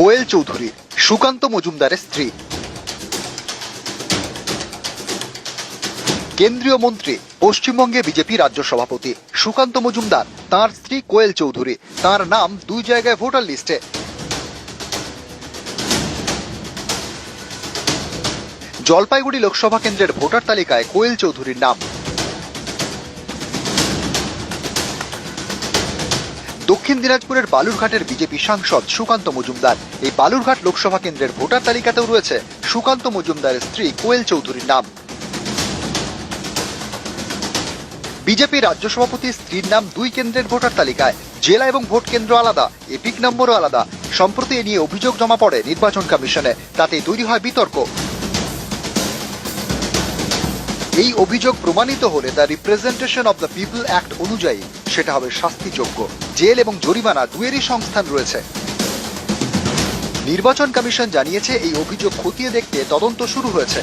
কোয়েল চৌধুরী, সুকান্ত মজুমদারের স্ত্রী। কেন্দ্রীয় মন্ত্রী, পশ্চিমবঙ্গে বিজেপি রাজ্য সভাপতি, সুকান্ত মজুমদার, তার স্ত্রী কোয়েল চৌধুরী, তার নাম দুই জায়গায় ভোটার লিস্টে। জলপাইগুড়ি লোকসভা কেন্দ্রের ভোটার তালিকায় কোয়েল চৌধুরীর নাম। দক্ষিণ দিনাজপুরের বালুরঘাটের বিজেপি সাংসদ সুকান্ত মজুমদার। এই বালুরঘাট লোকসভা কেন্দ্রের ভোটার তালিকাতেও রয়েছে সুকান্ত মজুমদারের স্ত্রী কোয়েল চৌধুরীর নাম। বিজেপি রাজ্য সভাপতির স্ত্রীর নাম দুই কেন্দ্রের ভোটার তালিকায়। জেলা এবং ভোট কেন্দ্র আলাদা, এপিক নম্বরও আলাদা। সম্প্রতি এ নিয়ে অভিযোগ জমা পড়ে নির্বাচন কমিশনে। তাতে তৈরি হয় বিতর্ক। এই অভিযোগ প্রমাণিত হলে the representation of the people act অনুযায়ী সেটা হবে শাস্তিযোগ্য। জেল এবং জরিমানা দুয়েরই সংস্থান রয়েছে। নির্বাচন কমিশন জানিয়েছে এই অভিযোগ খতিয়ে দেখতে তদন্ত শুরু হয়েছে।